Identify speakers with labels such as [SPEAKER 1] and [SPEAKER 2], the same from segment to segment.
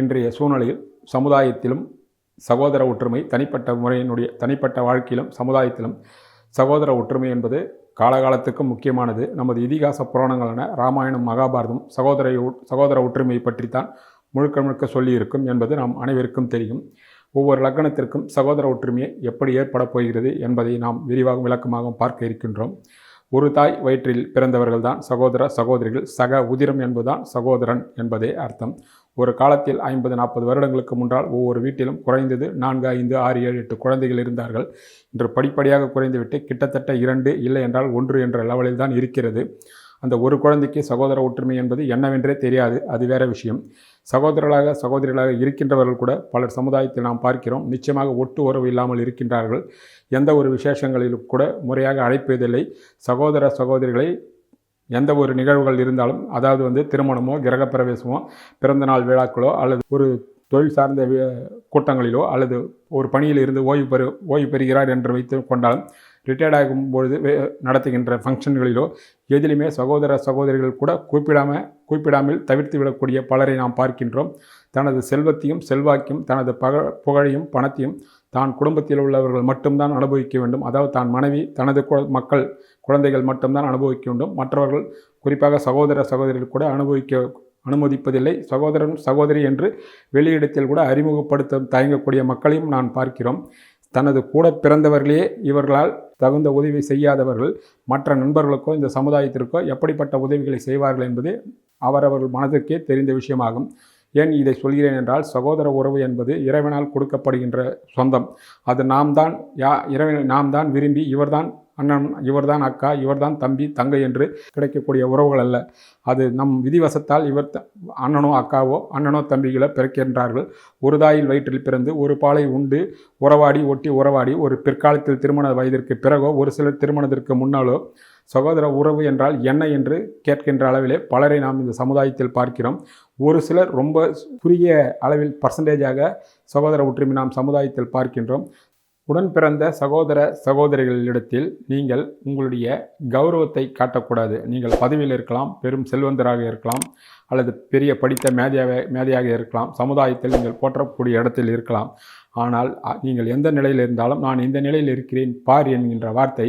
[SPEAKER 1] இன்றைய சூழ்நிலையில் சமுதாயத்திலும் சகோதர ஒற்றுமை தனிப்பட்ட முறையினுடைய தனிப்பட்ட வாழ்க்கையிலும் சமுதாயத்திலும் சகோதர ஒற்றுமை என்பது காலகாலத்துக்கும் முக்கியமானது. நமது இதிகாச புராணங்களான ராமாயணம் மகாபாரதம் சகோதர சகோதர ஒற்றுமையை பற்றித்தான் முழுக்க முழுக்க சொல்லியிருக்கும் என்பது நாம் அனைவருக்கும் தெரியும். ஒவ்வொரு லக்கணத்திற்கும் சகோதர ஒற்றுமையை எப்படி ஏற்படப் போகிறது என்பதை நாம் விரிவாக விளக்கமாக பார்க்க இருக்கின்றோம். ஒரு தாய் வயிற்றில் பிறந்தவர்கள்தான் சகோதர சகோதரிகள் சக உதிரம் என்பதுதான் சகோதரன் என்பதே அர்த்தம். ஒரு காலத்தில் ஐம்பது நாற்பது வருடங்களுக்கு முன்னால் ஒவ்வொரு வீட்டிலும் குறைந்தது நான்கு ஐந்து ஆறு ஏழு எட்டு குழந்தைகள் இருந்தார்கள். இன்று படிப்படியாக குறைந்துவிட்டு கிட்டத்தட்ட இரண்டு இல்லை என்றால் ஒன்று என்ற லெவலில் தான் இருக்கிறது. அந்த ஒரு குழந்தைக்கு சகோதர ஒற்றுமை என்பது என்னவென்றே தெரியாது. அது வேற விஷயம். சகோதரர்களாக சகோதரிகளாக இருக்கின்றவர்கள் கூட பலர் சமுதாயத்தில் நாம் பார்க்கிறோம். நிச்சயமாக ஒட்டு உறவு இல்லாமல் இருக்கின்றார்கள். எந்த ஒரு விசேஷங்களிலும் கூட முறையாக அழைப்பதில்லை. சகோதர சகோதரிகளை எந்த ஒரு நிகழ்வுகள் இருந்தாலும் அதாவது வந்து திருமணமோ கிரகப்பிரவேசமோ பிறந்தநாள் விழாக்களோ அல்லது ஒரு தொழில் சார்ந்த கூட்டங்களிலோ அல்லது ஒரு பணியில் இருந்து ஓய்வு பெறு ஓய்வு பெறுகிறார் என்று வைத்து கொண்டாலும் ரிட்டையர்ட் ஆகும்பொழுது நடத்துகின்ற ஃபங்க்ஷன்களிலோ எதிலுமே சகோதர சகோதரிகள் கூட கூப்பிடாமல் கூப்பிடாமல் தவிர்த்து விடக்கூடிய பலரை நாம் பார்க்கின்றோம். தனது செல்வத்தையும் செல்வாக்கையும் தனது பக புகழையும் பணத்தையும் தான் குடும்பத்தில் உள்ளவர்கள் மட்டும்தான் அனுபவிக்க வேண்டும். அதாவது தான் மனைவி தனது மக்கள் குழந்தைகள் மட்டும்தான் அனுபவிக்க வேண்டும். மற்றவர்கள் குறிப்பாக சகோதர சகோதரிகள் கூட அனுபவிக்க அனுமதிப்பதில்லை. சகோதரன் சகோதரி என்று வெளியிடத்தில் கூட அறிமுகப்படுத்த தயங்கக்கூடிய மக்களையும் நான் பார்க்கிறோம். தனது கூட பிறந்தவர்களே இவர்களால் தகுந்த உதவி செய்யாதவர்கள் மற்ற நண்பர்களுக்கோ இந்த சமுதாயத்திற்கோ எப்படிப்பட்ட உதவிகளை செய்வார்கள் என்பது அவரவர்கள் மனதிற்கே தெரிந்த விஷயமாகும். ஏன் இதை சொல்கிறேன் என்றால் சகோதர உறவு என்பது இறைவனால் கொடுக்கப்படுகின்ற சொந்தம். அது நாம் தான் யா இறைவன் நாம் தான் விரும்பி இவர்தான் அண்ணன் இவர்தான் அக்கா இவர்தான் தம்பி தங்கை என்று கிடைக்கக்கூடிய உறவுகள் அல்ல. அது நம் விதிவசத்தால் இவர் அண்ணனோ அக்காவோ அண்ணனோ தம்பிகளோ பிறக்கின்றார்கள். ஒரு தாயில் வயிற்றில் பிறந்து ஒரு பாலை உண்டு உறவாடி ஒட்டி உறவாடி ஒரு பிற்காலத்தில் திருமண வயதிற்கு பிறகோ ஒரு சிலர் திருமணத்திற்கு முன்னாலோ சகோதர உறவு என்றால் என்ன என்று கேட்கின்ற அளவிலே பலரை நாம் இந்த சமுதாயத்தில் பார்க்கிறோம். ஒரு சிலர் ரொம்ப குறுகிய அளவில் பர்சன்டேஜாக சகோதர ஒற்றுமை நாம் சமுதாயத்தில் பார்க்கின்றோம். உடன் பிறந்த சகோதர சகோதரிகளிடத்தில் நீங்கள் உங்களுடைய கௌரவத்தை காட்டக்கூடாது. நீங்கள் பதவியில் இருக்கலாம் பெரும் செல்வந்தராக இருக்கலாம் அல்லது பெரிய படித்த மேதையாக மேதையாக இருக்கலாம். சமுதாயத்தில் நீங்கள் போற்றக்கூடிய இடத்தில் இருக்கலாம். ஆனால் நீங்கள் எந்த நிலையில் இருந்தாலும் நான் இந்த நிலையில் இருக்கிறேன் பார் என்கின்ற வார்த்தை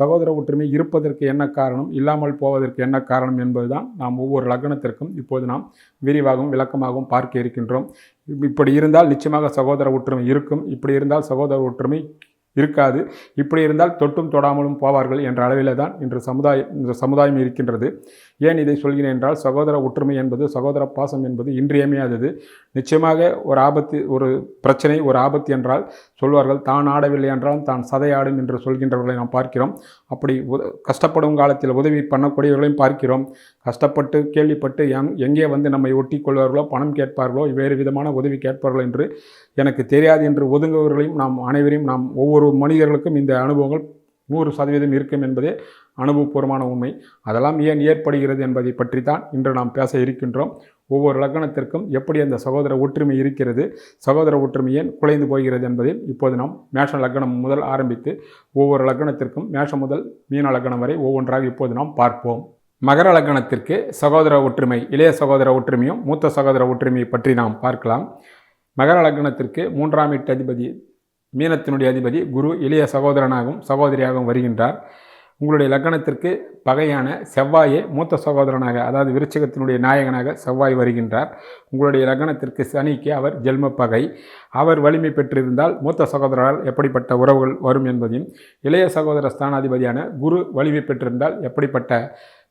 [SPEAKER 1] சகோதர ஒற்றுமை இருப்பதற்கு என்ன காரணம் இல்லாமல் போவதற்கு என்ன காரணம் என்பதுதான் நாம் ஒவ்வொரு லக்னத்திற்கும் இப்போது நாம் விரிவாகவும் விளக்கமாகவும் பார்க்க இருக்கின்றோம். இப்படி இருந்தால் நிச்சயமாக சகோதர ஒற்றுமை இருக்கும். இப்படி இருந்தால் சகோதர ஒற்றுமை இருக்காது. இப்படி இருந்தால் தொட்டும் தொடாமலும் போவார்கள் என்ற அளவில் தான் இன்று சமுதாயம் இந்த சமுதாயம் இருக்கின்றது. ஏன் இதை சொல்கிறேன் என்றால் சகோதர ஒற்றுமை என்பது சகோதர பாசம் என்பது இன்றியமையாதது. நிச்சயமாக ஒரு ஆபத்து ஒரு பிரச்சனை ஒரு ஆபத்து என்றால் சொல்வார்கள் தான் ஆடவில்லை என்றால் தான் சதையாடும் என்று சொல்கின்றவர்களை நாம் பார்க்கிறோம். அப்படி கஷ்டப்படும் காலத்தில் உதவி பண்ணக்கூடியவர்களையும் பார்க்கிறோம். கஷ்டப்பட்டு கேள்விப்பட்டு எங் எங்கே வந்து நம்மை ஒட்டி கொள்வார்களோ பணம் கேட்பார்களோ வேறு விதமான உதவி கேட்பார்களோ என்று எனக்கு தெரியாது என்று ஒதுங்குவவர்களையும் நாம் அனைவரையும் நாம் ஒவ்வொரு மனிதர்களுக்கும் இந்த அனுபவங்கள் நூறு சதவீதம் இருக்கும் என்பதே அனுபவபூர்வமான உண்மை. அதெல்லாம் ஏன் ஏற்படுகிறது என்பதை பற்றி தான் இன்று நாம் பேச இருக்கின்றோம். ஒவ்வொரு லக்னத்திற்கும் எப்படி அந்த சகோதர ஒற்றுமை இருக்கிறது? சகோதர ஒற்றுமை ஏன் குலைந்து போகிறது என்பதை இப்போது நாம் மேஷ லக்னம் முதல் ஆரம்பித்து ஒவ்வொரு லக்னத்திற்கும் மேஷம் முதல் மீன லக்னம் வரை ஒவ்வொன்றாக இப்போது நாம் பார்ப்போம். மகர லக்னத்திற்கு சகோதர ஒற்றுமை இளைய சகோதர ஒற்றுமையும் மூத்த சகோதர ஒற்றுமையை பற்றி நாம் பார்க்கலாம். மகர லக்னத்திற்கு மூன்றாம் எட்டு அதிபதி மீனத்தினுடைய அதிபதி குரு இளைய சகோதரனாகவும் சகோதரியாகவும் வருகின்றார். உங்களுடைய லக்கணத்திற்கு பகையான செவ்வாயே மூத்த சகோதரனாக அதாவது விருச்சகத்தினுடைய நாயகனாக செவ்வாய் வருகின்றார். உங்களுடைய லக்னத்திற்கு சனிக்கு அவர் ஜென்ம பகை. அவர் வலிமை பெற்றிருந்தால் மூத்த சகோதரரால் எப்படிப்பட்ட உறவுகள் வரும் என்பதையும் இளைய சகோதர ஸ்தானாதிபதியான குரு வலிமை பெற்றிருந்தால் எப்படிப்பட்ட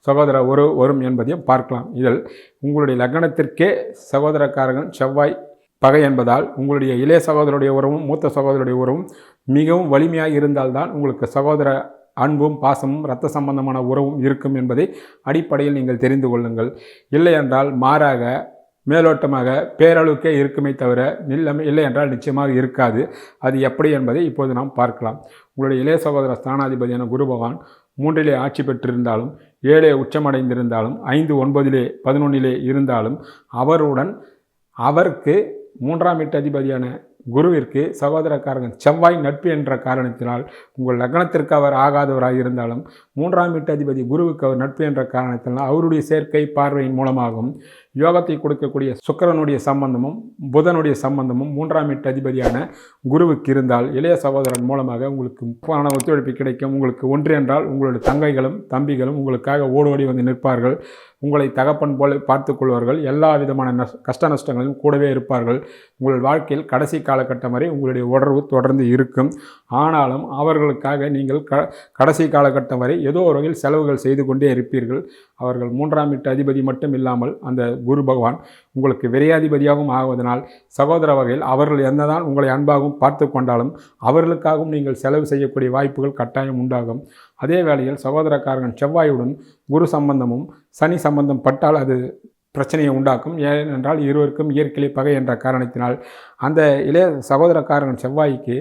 [SPEAKER 1] சகோதர உறவு வரும் என்பதையும் பார்க்கலாம். இதில் உங்களுடைய லக்னத்திற்கே சகோதரக்காரகன் செவ்வாய் பகை என்பதால் உங்களுடைய இளைய சகோதரருடைய உறவும் மூத்த சகோதரருடைய உறவும் மிகவும் வலிமையாக இருந்தால்தான் உங்களுக்கு சகோதர அன்பும் பாசமும் இரத்த சம்பந்தமான உறவும் இருக்கும் என்பதை அடிப்படையில் நீங்கள் தெரிந்து கொள்ளுங்கள். இல்லை என்றால் மாறாக மேலோட்டமாக பேரளவுக்கே இருக்குமே தவிர நில்லமை இல்லை என்றால் நிச்சயமாக இருக்காது. அது எப்படி என்பதை இப்போது நாம் பார்க்கலாம். உங்களுடைய இளைய சகோதர ஸ்தானாதிபதியான குரு பகவான் மூன்றிலே ஆட்சி பெற்றிருந்தாலும் ஏழே உச்சமடைந்திருந்தாலும் ஐந்து ஒன்பதிலே பதினொன்னிலே இருந்தாலும் அவருடன் அவருக்கு மூன்றாம் வீட்டு அதிபதியான குருவிற்கு சகோதரக்காரங்க செவ்வாய் நட்பு என்ற காரணத்தினால் உங்கள் லக்னத்திற்கு அவர் ஆகாதவராக இருந்தாலும் மூன்றாம் வீட்டு அதிபதி குருவுக்கு அவர் நட்பு என்ற காரணத்தினால் அவருடைய சேர்க்கை பார்வையின் மூலமாகவும் யோகத்தை கொடுக்கக்கூடிய சுக்கிரனுடைய சம்பந்தமும் புதனுடைய சம்பந்தமும் மூன்றாம் வீட்டு அதிபதியான குருவுக்கு இருந்தால் இளைய சகோதரன் மூலமாக உங்களுக்கு பண ஒத்துழைப்பு கிடைக்கும். உங்களுக்கு ஒன்று என்றால் உங்களுடைய தங்கைகளும் தம்பிகளும் உங்களுக்காக ஓடோடி வந்து நிற்பார்கள். உங்களை தகப்பன் போல பார்த்து கொள்வார்கள். எல்லா விதமான நஷ் கஷ்ட நஷ்டங்களும் கூடவே இருப்பார்கள். உங்கள் வாழ்க்கையில் கடைசி காலகட்டம் வரை உங்களுடைய உணர்வு தொடர்ந்து இருக்கும். ஆனாலும் அவர்களுக்காக நீங்கள் க கடைசி காலகட்டம் வரை ஏதோ ஒரு வகையில் செலவுகள் செய்து கொண்டே இருப்பீர்கள். அவர்கள் மூன்றாம் வீட்டு அதிபதி மட்டும் இல்லாமல் அந்த குரு பகவான் உங்களுக்கு விரையாதிபதியாகவும் ஆகுவதனால் சகோதர வகையில் அவர்கள் என்னதான் உங்களை அன்பாகவும் பார்த்து கொண்டாலும் அவர்களுக்காகவும் நீங்கள் செலவு செய்யக்கூடிய வாய்ப்புகள் கட்டாயம் உண்டாகும். அதே வேளையில் சகோதரக்காரன் செவ்வாயுடன் குரு சம்பந்தமும் சனி சம்பந்தம் பட்டால் அது பிரச்சனையை உண்டாக்கும். ஏனென்றால் இருவருக்கும் இயற்கை பகை என்ற காரணத்தினால். அந்த இளைய சகோதரக்காரன் செவ்வாய்க்கு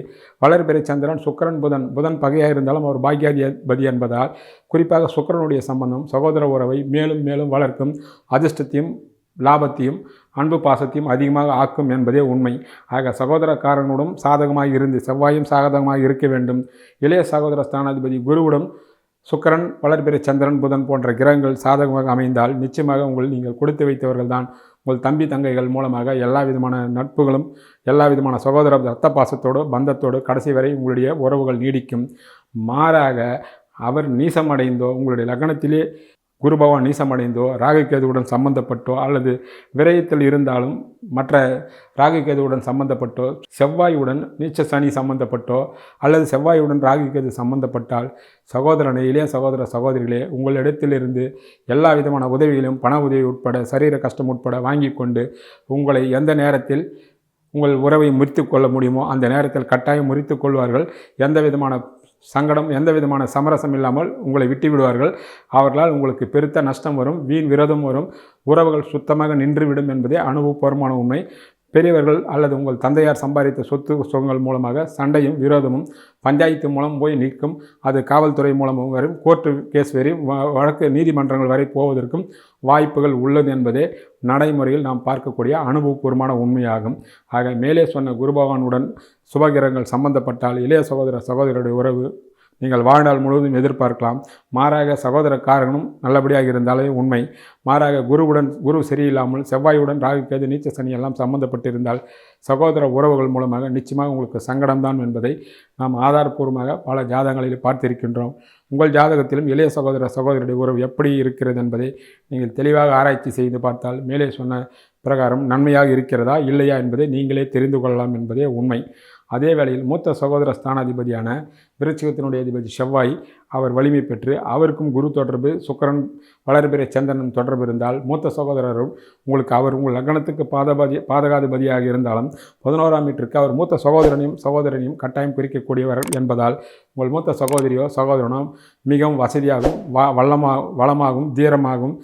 [SPEAKER 1] வளர்பிறை சந்திரன் சுக்கரன் புதன். புதன் பகையாக இருந்தாலும் அவர் பாக்கியாதிபதி என்பதால் குறிப்பாக சுக்கரனுடைய சம்பந்தம் சகோதர உறவை மேலும் மேலும் வளர்க்கும் அதிர்ஷ்டத்தையும் லாபத்தையும் அன்பு பாசத்தையும் அதிகமாக ஆக்கும் என்பதே உண்மை. ஆக சகோதரக்காரனுடன் சாதகமாக இருந்து செவ்வாயும் சாதகமாக இருக்க வேண்டும். இளைய சகோதர ஸ்தானாதிபதி குருவுடன் சுக்கரன் வளர்பிறை சந்திரன் புதன் போன்ற கிரகங்கள் சாதகமாக அமைந்தால் நிச்சயமாக உங்கள் நீங்கள் கொடுத்து வைத்தவர்கள் தான் உங்கள் தம்பி தங்கைகள் மூலமாக எல்லா விதமான நட்புகளும் எல்லா விதமான சகோதர ரத்த பாசத்தோடு பந்தத்தோடு கடைசி வரை உங்களுடைய உறவுகள் நீடிக்கும். மாறாக அவர் நீசமடைந்தோ உங்களுடைய லக்னத்திலே குருபவன் நீசமடைந்தோ ராகுகேதுவுடன் சம்பந்தப்பட்டோ அல்லது விரயத்தில் இருந்தாலும் மற்ற ராகுகேதுவுடன் சம்பந்தப்பட்டோ செவ்வாயுடன் நீச்ச சனி சம்பந்தப்பட்டோ அல்லது செவ்வாயுடன் ராகுகேது சம்பந்தப்பட்டால் சகோதரனை இளைய சகோதர சகோதரிகளே உங்களிடத்திலிருந்து எல்லா விதமான உதவிகளையும் பண உதவி உட்பட சரீர கஷ்டம் உட்பட வாங்கி கொண்டு உங்களை எந்த நேரத்தில் உங்கள் உறவை முறித்து கொள்ள முடியுமோ அந்த நேரத்தில் கட்டாயம் முறித்து கொள்வார்கள். எந்த விதமான சங்கடம் எந்த விதமான சமரசம் இல்லாமல் உங்களை விட்டு விடுவார்கள் அவர்களால் உங்களுக்கு பெருத்த நஷ்டம் வரும் வீண் விரோதம் வரும். உறவுகள் சுத்தமாக நின்றுவிடும் என்பதே அனுபவபூர்வமான உண்மை. பெரியவர்கள் அல்லது உங்கள் தந்தையார் சம்பாதித்த சொத்து சுகங்கள் மூலமாக சண்டையும் விரோதமும் பஞ்சாயத்து மூலம் போய் நிற்கும் அது காவல்துறை மூலமும் வரும் கோர்ட்டு கேஸ் வரை வழக்கு நீதிமன்றங்கள் வரை போவதற்கும் வாய்ப்புகள் உள்ளது என்பதே நடைமுறையில் நாம் பார்க்கக்கூடிய அனுபவபூர்வமான உண்மையாகும். ஆக மேலே சொன்ன குருபவானுடன் சுபகிரங்கள் சுபகிரகங்கள் சம்பந்தப்பட்டால் இளைய சகோதர சகோதரருடைய உறவு நீங்கள் வாழ்நாள் முழுவதும் எதிர்பார்க்கலாம். மாறாக சகோதர சகோதரக்காரனும் நல்லபடியாக இருந்தாலே உண்மை. மாறாக குருவுடன் குரு சரியில்லாமல் செவ்வாயுடன் ராகுக்கேது நீச்ச சனி எல்லாம் சம்பந்தப்பட்டிருந்தால் சகோதர உறவுகள் மூலமாக நிச்சயமாக உங்களுக்கு சங்கடம்தான் என்பதை நாம் ஆதாரப்பூர்வமாக பல ஜாதகங்களில் பார்த்திருக்கின்றோம். உங்கள் ஜாதகத்திலும் இளைய சகோதர சகோதரருடைய உறவு எப்படி இருக்கிறது என்பதை நீங்கள் தெளிவாக ஆராய்ச்சி செய்து பார்த்தால் மேலே சொன்ன பிரகாரம் நன்மையாக இருக்கிறதா இல்லையா என்பதை நீங்களே தெரிந்து கொள்ளலாம் என்பதே உண்மை. அதே வேளையில் மூத்த சகோதர ஸ்தானாதிபதியான விருச்சிகத்தினுடைய அதிபதி செவ்வாய் அவர் வலிமை பெற்று அவருக்கும் குரு தொடர்பு சுக்கரன் வளர்பிறை சந்திரன் தொடர்பு இருந்தால் மூத்த சகோதரரும் உங்களுக்கு அவர் உங்கள் லக்னத்துக்கு பாதபாதி பாதகாதிபதியாக இருந்தாலும் பதினோராம் வீட்டிற்கு அவர் மூத்த சகோதரனையும் சகோதரனையும் கட்டாயம் குறிக்கக்கூடியவர் என்பதால் உங்கள் மூத்த சகோதரியோ சகோதரனோ மிகவும் வசதியாகவும் வ வல்லமாக வளமாகவும் தீரமாகவும்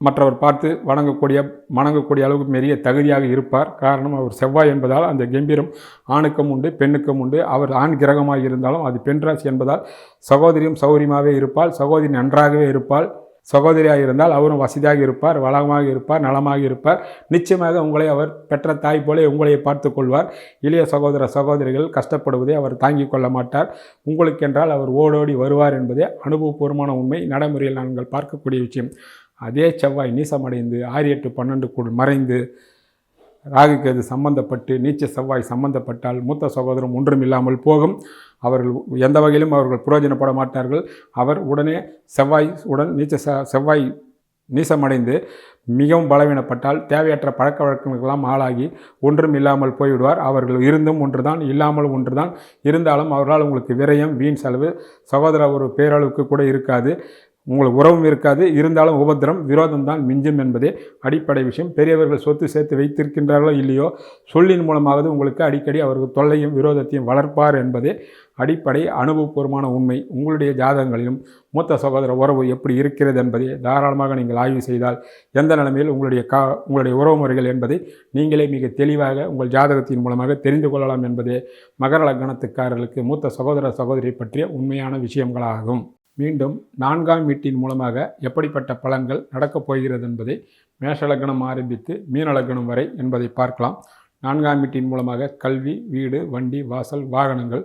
[SPEAKER 1] மற்றவர் பார்த்து வணங்கக்கூடிய வணங்கக்கூடிய அளவுக்கு மெரிய தகுதியாக இருப்பார். காரணம் அவர் செவ்வாய் என்பதால் அந்த கம்பீரம் ஆணுக்கும் உண்டு பெண்ணுக்கும் உண்டு. அவர் ஆண் கிரகமாக இருந்தாலும் அது பெண் ராசி என்பதால் சகோதரியும் சௌரியமாகவே இருப்பாள். சகோதரி நன்றாகவே இருப்பாள். சகோதரியாக இருந்தால் அவரும் வசதியாக இருப்பார் வளமாக இருப்பார் நலமாக இருப்பார். நிச்சயமாக உங்களை அவர் பெற்ற தாய் போலே உங்களை பார்த்து கொள்வார். இளைய சகோதர சகோதரிகள் கஷ்டப்படுவதை அவர் தாங்கிக் கொள்ள மாட்டார். உங்களுக்கென்றால் அவர் ஓடோடி வருவார் என்பதே அனுபவபூர்வமான உண்மை. நடைமுறையில் நாங்கள் பார்க்கக்கூடிய விஷயம். அதே செவ்வாய் நீசமடைந்து ஆறு எட்டு பன்னெண்டுக்குள் மறைந்து ராகுக்கு அது சம்பந்தப்பட்டு நீச்ச செவ்வாய் சம்பந்தப்பட்டால் மூத்த சகோதரம் ஒன்றும் இல்லாமல் போகும். அவர்கள் எந்த வகையிலும் அவர்கள் புரோஜனப்பட மாட்டார்கள். அவர் உடனே செவ்வாய் உடன் நீச்ச செவ்வாய் நீசமடைந்து மிகவும் பலவீனப்பட்டால் தேவையற்ற பழக்க வழக்கங்களுக்கெல்லாம் ஆளாகி ஒன்றும் இல்லாமல் போய்விடுவார். அவர்கள் இருந்தும் ஒன்றுதான் இல்லாமல் ஒன்றுதான். இருந்தாலும் அவர்களால் உங்களுக்கு விரயம் வீண் செலவு சகோதர ஒரு பேரளவுக்கு கூட இருக்காது. உங்களுக்கு உறவும் இருக்காது. இருந்தாலும் உபத்திரம் விரோதம் தான் மிஞ்சும் என்பதே அடிப்படை விஷயம். பெரியவர்கள் சொத்து சேர்த்து வைத்திருக்கின்றார்களோ இல்லையோ சொல்லின் மூலமாவது உங்களுக்கு அடிக்கடி அவர்கள் தொல்லையும் விரோதத்தையும் வளர்ப்பார் என்பதே அடிப்படை அனுபவபூர்வமான உண்மை. உங்களுடைய ஜாதகங்களிலும் மூத்த சகோதர உறவு எப்படி இருக்கிறது என்பதை தாராளமாக நீங்கள் ஆய்வு செய்தால் எந்த நிலைமையில் உங்களுடைய கா உங்களுடைய உறவு முறைகள் என்பதை நீங்களே மிக தெளிவாக உங்கள் ஜாதகத்தின் மூலமாக தெரிந்து கொள்ளலாம் என்பதே மகர லக்னத்துக்காரர்களுக்கு மூத்த சகோதர சகோதரி பற்றிய உண்மையான விஷயங்களாகும். மீண்டும் நான்காம் வீட்டின் மூலமாக எப்படிப்பட்ட பலன்கள் நடக்கப் போகிறது என்பதை மேஷலக்கணம் ஆரம்பித்து மீன வரை என்பதை பார்க்கலாம். நான்காம் வீட்டின் மூலமாக கல்வி வீடு வண்டி வாசல் வாகனங்கள்